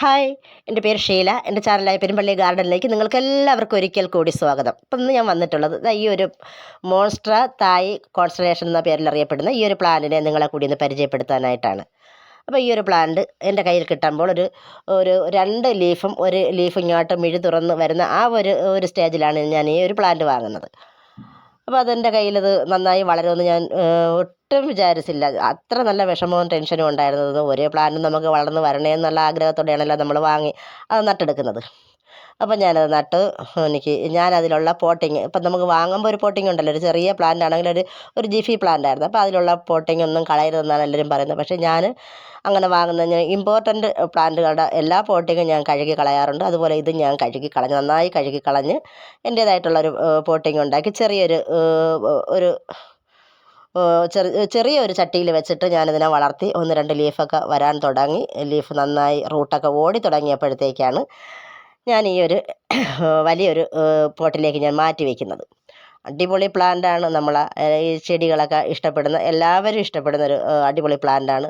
Hi എന്റെ പേര് ഷീല. എന്റെ ചാനലായ പെരുമ്പള്ളി ഗാർഡനിലേക്ക് നിങ്ങൾക്ക് എല്ലാവർക്കും ഒരിക്കൽ കൂടി സ്വാഗതം. ഇപ്പം ഇന്ന് ഞാൻ വന്നിട്ടുള്ളത് ഈ ഒരു മോൺസ്ട്ര തായ് കോൺസ്റ്റലേഷൻ എന്ന പേരിൽ അറിയപ്പെടുന്ന ഈ ഒരു പ്ലാന്റിനെ നിങ്ങളെ കൂടി ഒന്ന് പരിചയപ്പെടുത്താനായിട്ടാണ്. അപ്പോൾ ഈ ഒരു പ്ലാന്റ് എന്റെ കയ്യിൽ കിട്ടുമ്പോൾ ഒരു ഒരു രണ്ട് ലീഫും ഒരു ലീഫ് ഇങ്ങോട്ട് മിഴി തുറന്ന് വരുന്ന ആ ഒരു ഒരു സ്റ്റേജിലാണ് ഞാൻ ഈ ഒരു പ്ലാന്റ് വാങ്ങുന്നത്. അപ്പോൾ അതെന്റെ കയ്യിലത് നന്നായി വളരുമെന്ന് ഞാൻ ഒട്ടും വിചാരിച്ചില്ല. അത്ര നല്ല വിഷമവും ടെൻഷനും ഉണ്ടായിരുന്നത്. ഒരേ പ്ലാന്റ് നമുക്ക് വളർന്ന് വരണേ എന്നുള്ള ആഗ്രഹത്തോടെയാണല്ലോ നമ്മൾ വാങ്ങി അത് നട്ടെടുക്കുന്നത്. അപ്പോൾ ഞാനത് നട്ട് എനിക്ക് ഞാനതിലുള്ള പോട്ടിങ് ഇപ്പം നമുക്ക് വാങ്ങുമ്പോൾ ഒരു പോട്ടിങ് ഉണ്ടല്ലോ ഒരു ചെറിയ പ്ലാന്റ് ആണെങ്കിൽ ഒരു ഒരു ജിഫി പ്ലാന്റ് ആയിരുന്നു. അപ്പോൾ അതിലുള്ള പോട്ടിങ് ഒന്നും കളയരുതെന്നാണ് എല്ലാവരും പറയുന്നത്. പക്ഷേ ഞാൻ അങ്ങനെ വാങ്ങുന്ന ഇമ്പോർട്ടന്റ് പ്ലാന്റുകളുടെ എല്ലാ പോട്ടിങ്ങും ഞാൻ കഴുകി കളയാറുണ്ട്. അതുപോലെ ഇത് ഞാൻ കഴുകി കളഞ്ഞ് നന്നായി കഴുകി കളഞ്ഞ് എന്റേതായിട്ടുള്ളൊരു പോട്ടിങ് ഉണ്ടാക്കി ചെറിയൊരു ഒരു ചെറിയ ചെറിയൊരു ചട്ടിയിൽ വെച്ചിട്ട് ഞാനിതിനെ വളർത്തി ഒന്ന് രണ്ട് ലീഫൊക്കെ വരാൻ തുടങ്ങി. ലീഫ് നന്നായി റൂട്ടൊക്കെ ഓടി തുടങ്ങിയപ്പോഴത്തേക്കാണ് ഞാൻ ഈ ഒരു വലിയൊരു പോട്ടിലേക്ക് ഞാൻ മാറ്റി വയ്ക്കുന്നത് അടിപൊളി പ്ലാന്റാണ് നമ്മൾ ഈ ചെടികളൊക്കെ ഇഷ്ടപ്പെടുന്ന എല്ലാവരും ഇഷ്ടപ്പെടുന്ന ഒരു അടിപൊളി പ്ലാന്റാണ്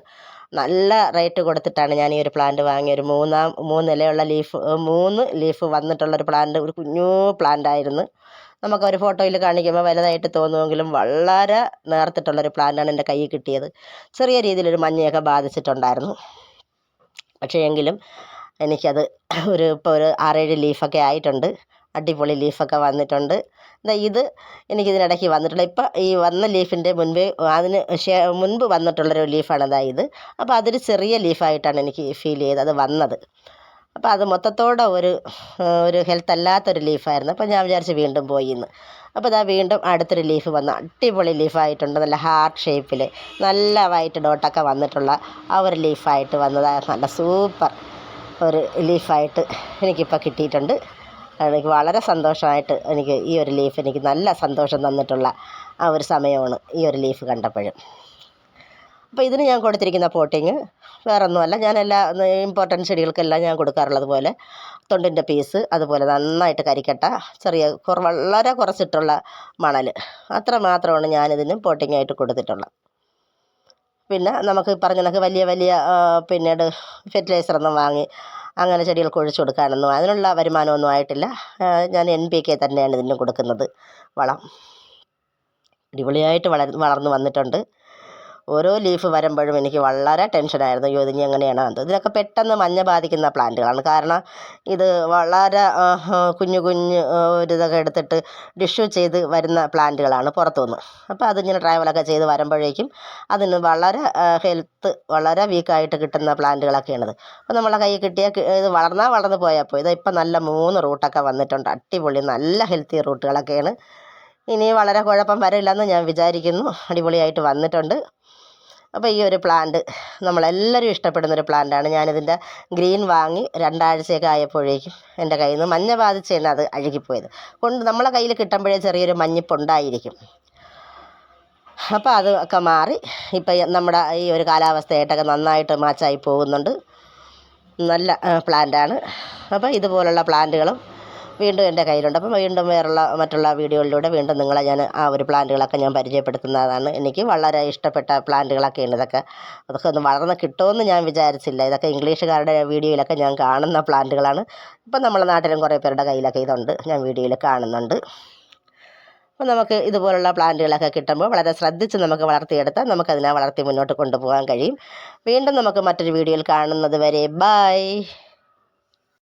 നല്ല റേറ്റ് കൊടുത്തിട്ടാണ് ഞാൻ ഈ ഒരു പ്ലാന്റ് വാങ്ങിയ ഒരു മൂന്നാം മൂന്ന് ഇലയുള്ള ലീഫ് മൂന്ന് ലീഫ് വന്നിട്ടുള്ള ഒരു പ്ലാന്റ് ഒരു കുഞ്ഞു പ്ലാന്റ് ആയിരുന്നു. നമുക്ക് ഒരു ഫോട്ടോയിൽ കാണിക്കുമ്പോൾ വലുതായിട്ട് തോന്നുമെങ്കിലും വളരെ നേർത്തിട്ടുള്ളൊരു പ്ലാന്റാണ് എന്റെ കയ്യിൽ കിട്ടിയത്. ചെറിയ രീതിയിലൊരു മഞ്ഞയൊക്കെ ബാധിച്ചിട്ടുണ്ടായിരുന്നു. പക്ഷേ എങ്കിലും എനിക്കത് ഒരു ഇപ്പോൾ ഒരു ആറേഴ് ലീഫൊക്കെ ആയിട്ടുണ്ട്. അടിപൊളി ലീഫൊക്കെ വന്നിട്ടുണ്ട്. ദാ ഇത് എനിക്കിതിനിടയ്ക്ക് വന്നിട്ടുള്ള ഇപ്പം ഈ വന്ന ലീഫിന്റെ മുൻപേ അതിന് ശേ മുൻപ് വന്നിട്ടുള്ളൊരു ലീഫാണ് ദാ ഇത്. അപ്പോൾ അതൊരു ചെറിയ ലീഫായിട്ടാണ് എനിക്ക് ഫീൽ ചെയ്തത് അത് വന്നത്. അപ്പോൾ അത് മൊത്തത്തോടെ ഒരു ഒരു ഹെൽത്ത് അല്ലാത്തൊരു ലീഫായിരുന്നു. അപ്പോൾ ഞാൻ വിചാരിച്ച് വീണ്ടും പോയി എന്ന് അപ്പോൾ ഇതാ വീണ്ടും അടുത്തൊരു ലീഫ് വന്നു അടിപൊളി ലീഫായിട്ടുണ്ട്. നല്ല ഹാർട്ട് ഷേപ്പിൽ നല്ല വൈറ്റ് ഡോട്ടൊക്കെ വന്നിട്ടുള്ള ആ ഒരു ലീഫായിട്ട് വന്നതായിരുന്നു. നല്ല സൂപ്പർ. ഒരു ലീഫായിട്ട് എനിക്കിപ്പോൾ കിട്ടിയിട്ടുണ്ട്. എനിക്ക് വളരെ സന്തോഷമായിട്ട് എനിക്ക് ഈ ഒരു ലീഫ് എനിക്ക് നല്ല സന്തോഷം തന്നിട്ടുള്ള ആ ഒരു സമയമാണ് ഈ ഒരു ലീഫ് കണ്ടപ്പോഴും. അപ്പോൾ ഇതിന് ഞാൻ കൊടുത്തിരിക്കുന്ന പോട്ടിങ് വേറൊന്നുമല്ല. ഞാൻ എല്ലാ ഇമ്പോർട്ടന്റ് ചെടികൾക്കെല്ലാം ഞാൻ കൊടുക്കാറുള്ളത് പോലെ തൊണ്ടിന്റെ പീസ് അതുപോലെ നന്നായിട്ട് കരിക്കട്ട ചെറിയ വളരെ കുറച്ചിട്ടുള്ള മണൽ അത്ര മാത്രമാണ് ഞാനിതിന് പോട്ടിങ്ങായിട്ട് കൊടുത്തിട്ടുള്ളത്. പിന്നെ നമുക്ക് പറഞ്ഞ കണക്ക് വലിയ വലിയ പിന്നെ പിന്നീട് ഫെർട്ടിലൈസറൊന്നും വാങ്ങി അങ്ങനെ ചെടികൾക്ക് ഒഴിച്ചു കൊടുക്കാനൊന്നും അതിനുള്ള വരുമാനമൊന്നും ആയിട്ടില്ല. ഞാൻ എൻ പി കെ തന്നെയാണ് ഇതിന് കൊടുക്കുന്നത് വളം. അടിപൊളിയായിട്ട് വളർ വളർന്നു വന്നിട്ടുണ്ട്. ഓരോ ലീഫ് വരുമ്പോഴും എനിക്ക് വളരെ ടെൻഷനായിരുന്നു അയ്യോ ഇതിനി എങ്ങനെയാണ് അത്? ഇതിനൊക്കെ പെട്ടെന്ന് മഞ്ഞ ബാധിക്കുന്ന പ്ലാന്റുകളാണ് കാരണം ഇത് വളരെ കുഞ്ഞു കുഞ്ഞ് ഒരു ഇതൊക്കെ എടുത്തിട്ട് ഡിഷ്യൂ ചെയ്ത് വരുന്ന പ്ലാന്റുകളാണ് പുറത്തുനിന്ന്. അപ്പോൾ അതിങ്ങനെ ട്രാവലൊക്കെ ചെയ്ത് വരുമ്പോഴേക്കും അതിന് വളരെ ഹെൽത്ത് വളരെ വീക്കായിട്ട് കിട്ടുന്ന പ്ലാന്റുകളൊക്കെയാണത് അപ്പോൾ നമ്മളെ കയ്യിൽ കിട്ടിയ കി- ഇത് വളർന്നാൽ വളർന്ന് പോയപ്പോൾ ഇത് ഇപ്പം നല്ല മൂന്ന് റൂട്ടൊക്കെ വന്നിട്ടുണ്ട്. അടിപൊളി നല്ല ഹെൽത്തി റൂട്ടുകളൊക്കെയാണ് ഇനി വളരെ കുഴപ്പം വരില്ലെന്ന് ഞാൻ വിചാരിക്കുന്നു. അടിപൊളിയായിട്ട് വന്നിട്ടുണ്ട്. അപ്പോൾ ഈ ഒരു പ്ലാന്റ് നമ്മളെല്ലാവരും ഇഷ്ടപ്പെടുന്ന ഒരു പ്ലാന്റാണ് ഞാനിതിന്റെ ഗ്രീൻ വാങ്ങി രണ്ടാഴ്ചയൊക്കെ ആയപ്പോഴേക്കും എന്റെ കയ്യിൽ നിന്ന് മഞ്ഞ ബാധിച്ചാണ് അത് അഴുകിപ്പോയത്. കൊണ്ട് നമ്മളെ കയ്യിൽ കിട്ടുമ്പോഴേ ചെറിയൊരു മഞ്ഞിപ്പുണ്ടായിരിക്കും. അപ്പോൾ അത് ഒക്കെ മാറി ഇപ്പം നമ്മുടെ ഈ ഒരു കാലാവസ്ഥയായിട്ടൊക്കെ നന്നായിട്ട് മാച്ചായി പോകുന്നുണ്ട്. നല്ല പ്ലാന്റാണ് അപ്പോൾ ഇതുപോലുള്ള പ്ലാന്റുകളും വീണ്ടും എന്റെ കയ്യിലുണ്ട്. അപ്പം വീണ്ടും വേറുള്ള മറ്റുള്ള വീഡിയോകളിലൂടെ വീണ്ടും നിങ്ങളെ ഞാൻ ആ ഒരു പ്ലാന്റുകളൊക്കെ ഞാൻ പരിചയപ്പെടുത്തുന്നതാണ്. എനിക്ക് വളരെ ഇഷ്ടപ്പെട്ട പ്ലാന്റുകളൊക്കെയാണ് ഇതൊക്കെ. അതൊക്കെ ഒന്ന് വളർന്ന് കിട്ടുമെന്ന് ഞാൻ വിചാരിച്ചില്ല. ഇതൊക്കെ ഇംഗ്ലീഷുകാരുടെ വീഡിയോയിലൊക്കെ ഞാൻ കാണുന്ന പ്ലാന്റുകളാണ്. ഇപ്പം നമ്മളെ നാട്ടിലും കുറേ പേരുടെ കയ്യിലൊക്കെ ഇതുണ്ട്. ഞാൻ വീഡിയോയിൽ കാണുന്നുണ്ട്. അപ്പോൾ നമുക്ക് ഇതുപോലുള്ള പ്ലാന്റുകളൊക്കെ കിട്ടുമ്പോൾ വളരെ ശ്രദ്ധിച്ച് നമുക്ക് വളർത്തിയെടുത്താൽ നമുക്കതിനെ വളർത്തി മുന്നോട്ട് കൊണ്ടുപോകാൻ കഴിയും. വീണ്ടും നമുക്ക് മറ്റൊരു വീഡിയോയിൽ കാണുന്നത് വരെ. ബായ്